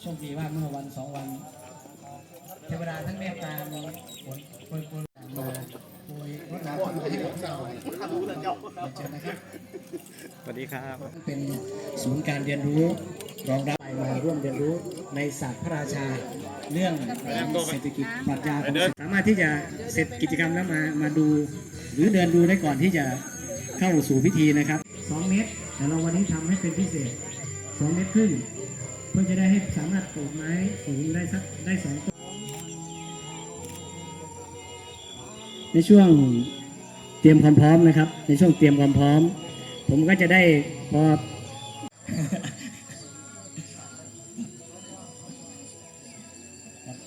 โชคดีว่าเมื่อวันสองวัน เทวดาทั้งเมตตามีผลโปรยโปรยมาโปรยรดน้ำต้นไม้ให้กับเราเชิญนะครับสวัสดีครับเป็นศูนย์การเรียนรู้รองรับมาร่วมเรียนรู้ในศาสตร์พระราชาเรื่องเศรษฐกิจปรัชญาสามารถที่จะเสร็จกิจกรรมแล้วมามาดู หรือเดินดูได้ก่อนที่จะเข้าสู่พิธีนะครับ 2 เมตรแต่เราวันนี้ทำให้เป็นพิเศษ 2 เมตรครึ่ง เพื่อจะได้ให้สามารถปลูกไม้สูงได้สักได้สองต้นในช่วงเตรียมความพร้อมนะครับ ในช่วงเตรียมความพร้อม ผมก็จะได้พอ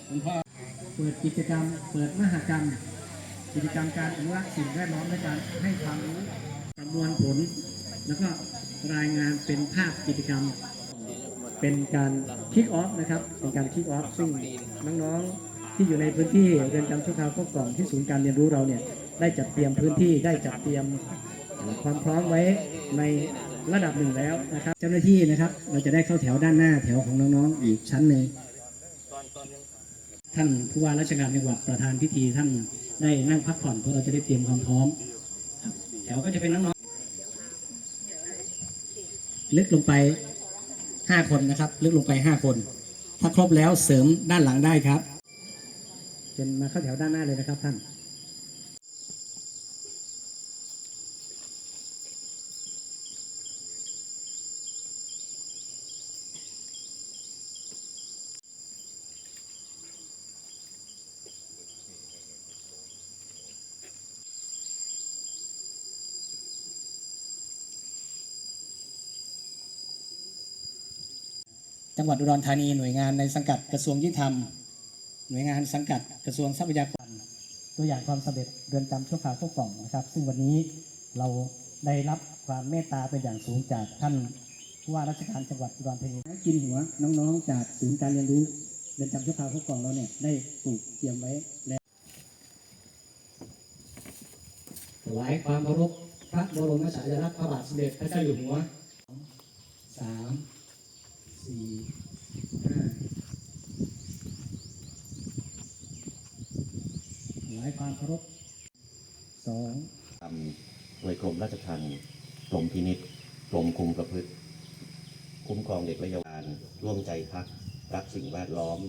คุณพ่อเปิดกิจกรรม เปิดมหกรรม กิจกรรมการอนุรักษ์สิ่งแวดล้อมและการให้ความรู้ประมวลผล แล้วก็รายงานเป็นภาพกิจกรรม เป็นการคิกออฟนะครับ เป็นการคิกออฟซึ่งน้องๆที่อยู่ในพื้นที่เรือนจำชั่วคราวพวกกล่องที่ศูนย์การเรียนรู้เราเนี่ยได้จัดเตรียมพื้นที่ได้จัดเตรียมความพร้อมไว้ในระดับหนึ่งแล้วนะครับ เจ้าหน้าที่นะครับ เราจะได้เข้าแถวด้านหน้าแถวของน้องๆอีกชั้นหนึ่งท่านผู้ว่าราชการจังหวัดประธานพิธีท่านได้นั่งพักผ่อนเพื่อเราจะได้เตรียมความพร้อมแถวก็จะเป็นน้องๆลึกลงไป ห้าคนนะครับ ลึกลงไปห้าคน ถ้าครบแล้วเสริมด้านหลังได้ครับเชิญมาเข้าแถวด้านหน้าเลยนะครับท่าน จังหวัดอุดรธานีหน่วยงานในสังกัดกระทรวงยุติธรรม หน่วยงานสังกัดกระทรวงทรัพยากรตัวอย่างความสำเร็จเรือนจำชั่วคราวพวกกล่องนะครับ ซึ่งวันนี้เราได้รับความเมตตาเป็นอย่างสูงจากท่านผู้ว่าราชการจังหวัดอุดรธานีกินหัวน้องๆ จากศูนย์การเรียนรู้เรือนจำชั่วคราวพวกกล่องเราเนี่ยได้ปลูกเตรียมไว้แล้วถวายความเคารพพระบรมฉายาลักษณ์พระบาทสมเด็จพระเจ้าอยู่หัวสาม สี่ห้าถวายความเคารพสองทำโดยกรมราชทัณฑ์กรมพินิษกรมคุมประพฤติ คุ้มครองเด็กและเยาวชนร่วมใจพัก รักสิ่งแวดล้อม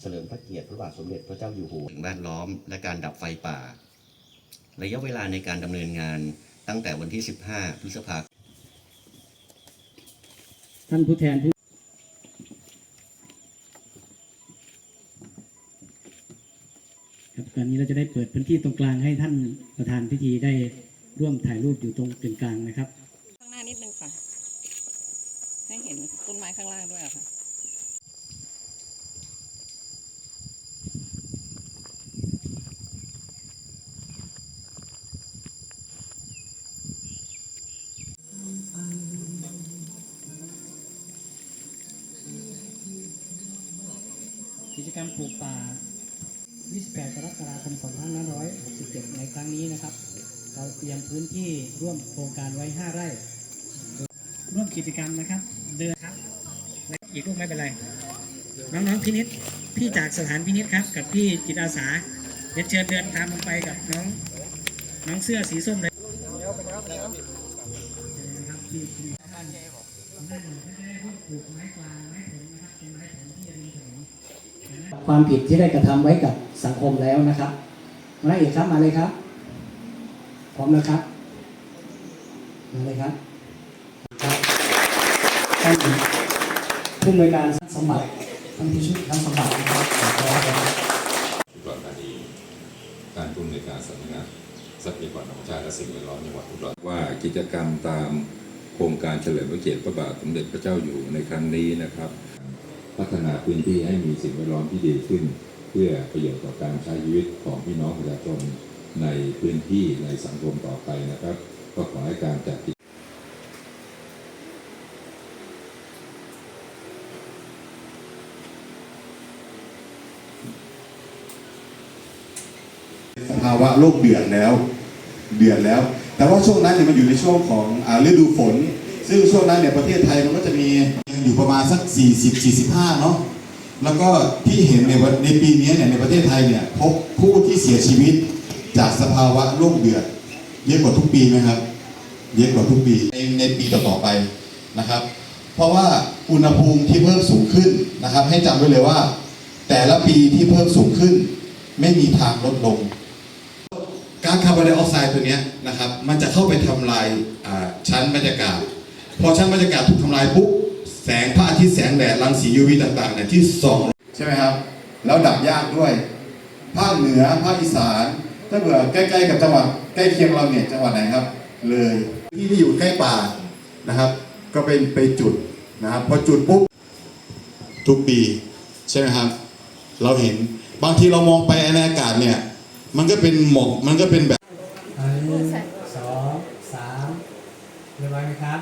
เฉลิมพระเกียรติพระบาทสมเด็จพระเจ้าอยู่หัวสิ่งแวดล้อม และการดับไฟป่า ระยะเวลาในการดำเนินงานตั้งแต่วันที่ 15 พฤษภาคมท่านผู้แทนผู้ครับตอ นนี้เราจะได้เปิดพื้นที่ตรงกลางให้ท่านประธานพิธีได้ร่วมถ่ายรูปอยู่ตรงกึ่งกลางนะครับ ข้างหน้านิดนึงค่ะ ให้เห็นต้นไม้ข้างล่างด้วยอะค่ะกิจกรรมปลูกป่า 28 กรกฎาคม 2567 ในครั้งนี้นะครับ เราเตรียมพื้นที่ร่วมโครงการไว้ 5 ไร่ ร่วมกิจกรรมนะครับ เดินครับและอีกลูกไม่เป็นไร น้องๆพินิษพี่จากสถานพินิษครับ กับพี่จิตอาสาเดี๋ยวเชิญเดินตามลงไปกับน้องน้องเสื้อสีส้มเลยที่ที่ท่านนั่นก็จะได้ร่วมปลูกไม้กวางไม้ผลนะครับเป็นไม้ผลที่ ความผิดที่ได้กระทำไว้กับสังคมแล้วนะครับมาเอกครับมาเลยครับ พร้อมแล้วครับมาเลยครับครับท่านผู้อำนวยการสมบัติท่านผู้ช่วยท่านสมบัตินะครับขอบคุณครับอุดรธานีการผู้อำนวยการสำนักงานทรัพยากรธรรมชาติและสิ่งแวดล้อมจังหวัดอุดรว่ากิจกรรมตามโครงการเฉลิมพระเกียรติพระบาทสมเด็จพระเจ้าอยู่หัวในครั้งนี้นะครับ พัฒนาพื้นที่ให้มีสิ่งแวดล้อมที่ดีขึ้น เพื่อประโยชน์ต่อการใช้ชีวิตของพี่น้องประชาชนในพื้นที่ในสังคมต่อไปนะครับ ก็ขอให้การจัดกิจสภาวะโลกเดือดแล้ว เดือดแล้ว แต่ว่าช่วงนั้นเนี่ยมันอยู่ในช่วงของอฤดูฝน ซึ่งช่วงนั้นเนี่ยประเทศไทยมันก็จะมี อยู่ประมาณสัก 40-45 เนาะแล้วก็ที่เห็นในในปีนี้เนี่ยในประเทศไทยเนี่ยพบผู้ที่เสียชีวิตจากสภาวะโรคเดือดเยอะกว่าทุกปีไหมครับ เยอะกว่าทุกปีในในปีต่อๆไปนะครับ เพราะว่าอุณหภูมิที่เพิ่มสูงขึ้นนะครับ ให้จำไว้เลยว่า แต่ละปีที่เพิ่มสูงขึ้น ไม่มีทางลดลงก๊าซคาร์บอนไดออกไซด์ตัวเนี้ยนะครับ มันจะเข้าไปทำลายชั้นบรรยากาศ พอชั้นบรรยากาศถูกทำลายปุ๊บ แสงพระอาทิตย์แสงแดดรังสียูวีต่างๆเนี่ยที่ส่องใช่ไหมครับ แล้วดับยากด้วย ภาคเหนือภาคอีสาน ถ้าเผื่อใกล้ๆกับจังหวัดใกล้เคียงเราเนี่ยจังหวัดไหนครับ เลยที่ที่อยู่ใกล้ป่านะครับ ก็เป็นไปจุดนะครับพอจุดปุ๊บทุกปี ใช่ไหมครับ เราเห็นบางทีเรามองไปในอากาศเนี่ย มันก็เป็นหมอกมันก็เป็นแบบหนึ่งสองสามเรียบร้อยไหมครับ